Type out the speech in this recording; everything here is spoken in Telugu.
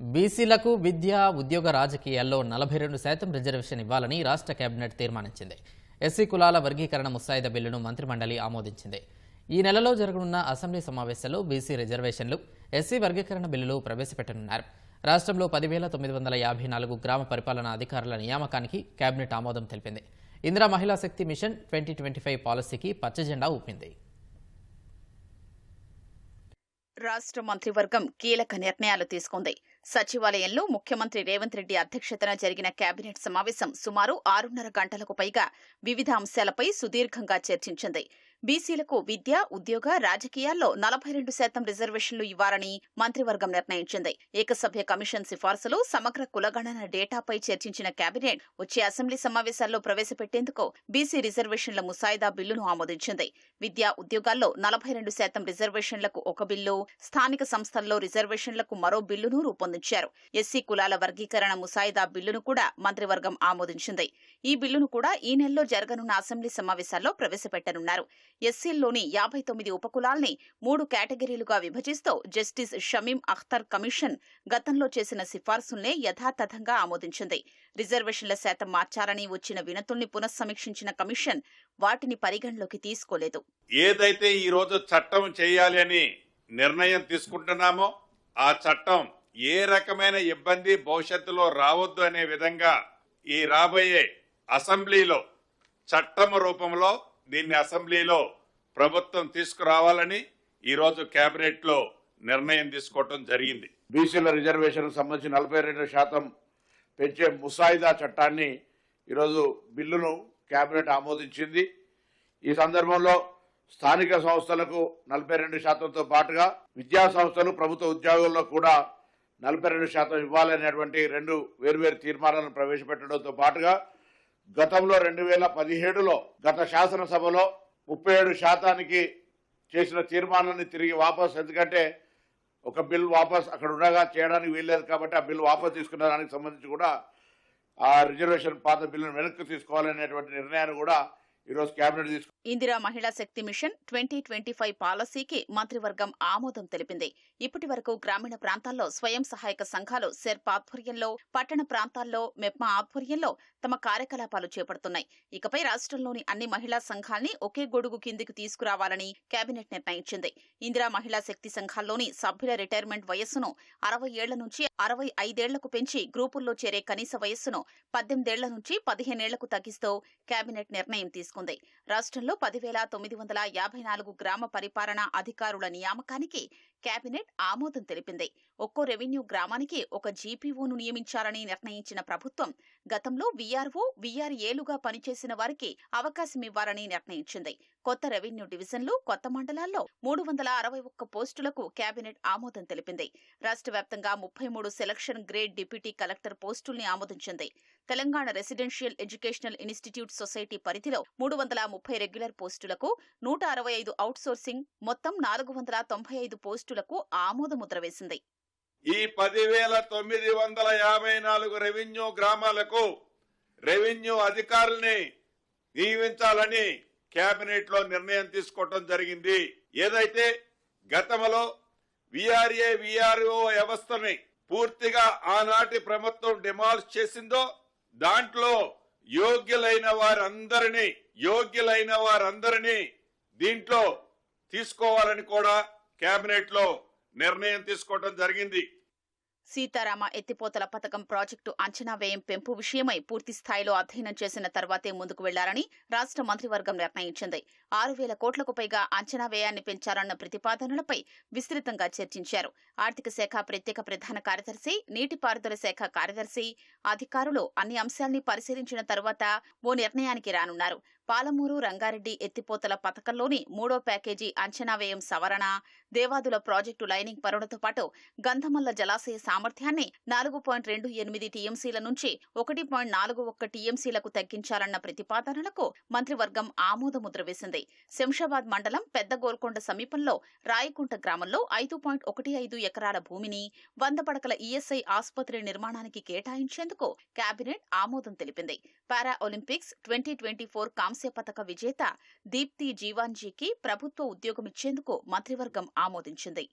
బీసీలకు విద్య ఉద్యోగ రాజకీయాల్లో నలభై రెండు శాతం రిజర్వేషన్ ఇవ్వాలని రాష్ట్ర కేబినెట్ తీర్మానించింది. ఎస్సీ కులాల వర్గీకరణ ముసాయిదా బిల్లును మంత్రిమండలి ఆమోదించింది. ఈ నెలలో జరగనున్న అసెంబ్లీ సమావేశంలో బీసీ రిజర్వేషన్లు ఎస్సీ వర్గీకరణ బిల్లులు ప్రవేశపెట్టనున్నారు. రాష్ట్రంలో పదివేల తొమ్మిది వందల యాభై నాలుగు గ్రామ పరిపాలనా అధికారుల నియామకానికి కేబినెట్ ఆమోదం తెలిపింది. Indira Mahila Shakti mission twenty twenty five పాలసీకి పచ్చజెండా ఊపింది. రాష్ట్ర మంత్రివర్గం కీలక నిర్ణయాలు తీసుకుంది. సచివాలయంలో ముఖ్యమంత్రి రేవంత్ రెడ్డి అధ్యక్షతన జరిగిన కేబినెట్ సమావేశం సుమారు ఆరున్నర గంటలకు పైగా వివిధ అంశాలపై సుదీర్ఘంగా చర్చించింది. బీసీలకు విద్య ఉద్యోగ రాజకీయాల్లో నలభై రెండు శాతం రిజర్వేషన్లు ఇవ్వాలని మంత్రివర్గం నిర్ణయించింది. ఏకసభ్య కమిషన్ సిఫార్సులు సమగ్ర కులగణన డేటాపై చర్చించిన కేబినెట్ వచ్చే అసెంబ్లీ సమావేశాల్లో ప్రవేశపెట్టేందుకు బీసీ రిజర్వేషన్ల ముసాయిదా బిల్లును ఆమోదించింది. విద్యా ఉద్యోగాల్లో నలభై రెండు శాతం రిజర్వేషన్లకు ఒక బిల్లు స్థానిక సంస్థల్లో రిజర్వేషన్లకు మరో బిల్లును రూపొందించారు. ఎస్సీ కులాల వర్గీకరణ ముసాయిదా బిల్లును కూడా మంత్రివర్గం ఆమోదించింది. ఈ బిల్లును కూడా ఈ నెలలో జరగనున్న అసెంబ్లీ సమావేశాల్లో ప్రవేశపెట్టనున్నారు. ఎస్సీల్లోని యాభై తొమ్మిది ఉపకులాల్ని మూడు కేటగిరీలుగా విభజిస్తూ జస్టిస్ షమీం అఖ్తర్ కమిషన్ గతంలో చేసిన సిఫార్సుల్నే యథాతథంగా ఆమోదించింది. రిజర్వేషన్ల శాతం మార్చాలని వచ్చిన వినతుల్ని పునఃసమీక్షించిన కమిషన్ వాటిని పరిగణలోకి తీసుకోలేదు. ఏదైతే ఈ రోజు చట్టం చేయాలి అని నిర్ణయం తీసుకుంటున్నామో ఆ చట్టం ఏ రకమైన ఇబ్బంది భవిష్యత్తులో రావద్దు అనే విధంగా ఈ రాబోయే అసెంబ్లీలో చట్టం రూపంలో దీన్ని అసెంబ్లీలో ప్రభుత్వం తీసుకురావాలని ఈరోజు కేబినెట్లో నిర్ణయం తీసుకోవటం జరిగింది. బీసీల రిజర్వేషన్ సంబంధించి నలభై రెండు శాతం పెంచే ముసాయిదా చట్టాన్ని ఈరోజు బిల్లును కేబినెట్ ఆమోదించింది. ఈ సందర్భంలో స్థానిక సంస్థలకు నలభై రెండు శాతంతో పాటుగా విద్యా సంస్థలు ప్రభుత్వ ఉద్యోగుల్లో కూడా నలభై రెండు శాతం ఇవ్వాలనేటువంటి రెండు వేర్వేరు తీర్మానాలను ప్రవేశపెట్టడంతో పాటుగా గతంలో రెండు వేల పదిహేడులో గత శాసనసభలో ముప్పై ఏడు శాతానికి చేసిన తీర్మానాన్ని తిరిగి వాపస్ ఎందుకంటే ఒక బిల్ వాపస్ అక్కడ ఉండగా చేయడానికి వీల్లేదు కాబట్టి ఆ బిల్ వాపస్ తీసుకున్న దానికి సంబంధించి కూడా ఆ రిజర్వేషన్ పాత బిల్లును వెనక్కి తీసుకోవాలనేటువంటి నిర్ణయాన్ని కూడా ఈరోజు కేబినెట్ తీసుకు Indira Mahila Shakti mission twenty twenty five పాలసీకి మంత్రివర్గం ఆమోదం తెలిపింది. ఇప్పటి వరకు గ్రామీణ ప్రాంతాల్లో స్వయం సహాయక సంఘాలు సెర్ప్ ఆధ్వర్యంలో పట్టణ ప్రాంతాల్లో మెప్మా ఆధ్వర్యంలో తమ కార్యకలాపాలు చేపడుతున్నాయి. ఇకపై రాష్ట్రంలోని అన్ని మహిళా సంఘాల్ని ఒకే గొడుగు కిందికి తీసుకురావాలని కేబినెట్ నిర్ణయించింది. ఇందిరా మహిళా శక్తి సంఘాల్లోని సభ్యుల రిటైర్మెంట్ వయస్సును అరవై ఏళ్ళ నుంచి అరవై ఐదేళ్ళకు పెంచి గ్రూపుల్లో చేరే కనీస వయస్సును పద్దెనిమిదేళ్ళ నుంచి పదిహేనేళ్ళకు తగ్గిస్తూ కేబినెట్ నిర్ణయం తీసుకుంది. రాష్ట్రంలో పదివేల తొమ్మిది వందల యాభై నాలుగు గ్రామ పరిపాలనా అధికారుల నియామకానికి కేబినెట్ ఆమోదం తెలిపింది. ఒక్కో రెవెన్యూ గ్రామానికి ఒక జీపీఓను నియమించాలని నిర్ణయించిన ప్రభుత్వం గతంలో వీఆర్ఓ వీఆర్ఏలుగా పనిచేసిన వారికి అవకాశం ఇవ్వాలని నిర్ణయించింది. కొత్త రెవెన్యూ డివిజన్లు కొత్త మండలాల్లో మూడు వందల అరవై ఒక్క పోస్టులకు కేబినెట్ ఆమోదం తెలిపింది. రాష్ట్ర వ్యాప్తంగా ముప్పై మూడు సెలక్షన్ గ్రేడ్ డిప్యూటీ కలెక్టర్ పోస్టుల్ని ఆమోదించింది. Telangana residential educational institute society పరిధిలో మూడు వందల ముప్పై రెగ్యులర్ పోస్టులకు నూట అరవై ఐదు అవుట్సోర్సింగ్ మొత్తం నాలుగు వందల తొంభై ఐదు పోస్టులకు ఆమోదముద్ర వేసింది. ఈ పదివేల తొమ్మిది వందల యాభై నాలుగు రెవెన్యూ గ్రామాలకు రెవెన్యూ అధికారుల్ని నియమించాలని కేబినెట్లో నిర్ణయం తీసుకోవటం జరిగింది. ఏదైతే గతంలో విఆర్ఏ విఆర్ఓ వ్యవస్థని పూర్తిగా ఆనాటి ప్రభుత్వం డిమాల్స్ చేసిందో దాంట్లో యోగ్యులైన వారందరినీ యోగ్యులైన వారందరినీ దీంట్లో తీసుకోవాలని కూడా కేబినెట్లో నిర్ణయం తీసుకోవడం జరిగింది. సీతారామ ఎత్తిపోతల పథకం ప్రాజెక్టు అంచనా వ్యయం పెంపు విషయమై పూర్తి స్థాయిలో అధ్యయనం చేసిన తర్వాతే ముందుకు వెళ్ళాలని రాష్ట్ర మంత్రివర్గం నిర్ణయించింది. ఆరు వేల కోట్లకు పైగా అంచనా వ్యయాన్ని పెంచాలన్న ప్రతిపాదనలపై విస్తృతంగా చర్చించారు. ఆర్థిక శాఖ ప్రత్యేక ప్రధాన కార్యదర్శి నీటిపారుదల శాఖ కార్యదర్శి అధికారులు అన్ని అంశాల్ని పరిశీలించిన తర్వాత ఓ నిర్ణయానికి రానున్నారు. పాలమూరు రంగారెడ్డి ఎత్తిపోతల పథకంలోని మూడో ప్యాకేజీ అంచనా వ్యయం సవరణ దేవాదుల ప్రాజెక్టు లైనింగ్ పనులతో పాటు గంధమల్ల జలాశయ సామర్థ్యాన్ని నాలుగు పాయింట్ రెండు ఎనిమిది టీఎంసీల నుంచి ఒకటి పాయింట్ నాలుగు ఒక్క టీఎంసీలకు తగ్గించాలన్న ప్రతిపాదనలకు మంత్రివర్గం ఆమోదముద్ర వేసింది. శంషాబాద్ మండలం పెద్ద గోల్కొండ సమీపంలో రాయకుంట గ్రామంలో ఐదు పాయింట్ ఒకటి ఐదు ఎకరాల భూమిని వంద పడకల ఈఎస్ఐ ఆసుపత్రి నిర్మాణానికి కేటాయించేందుకు కేబినెట్ ఆమోదం తెలిపింది. Para Olympics twenty twenty four కాంస్య పథక విజేత దీప్తి జీవాన్జీకి ప్రభుత్వ ఉద్యోగం ఇచ్చేందుకు మంత్రివర్గం ఆమోదించింది.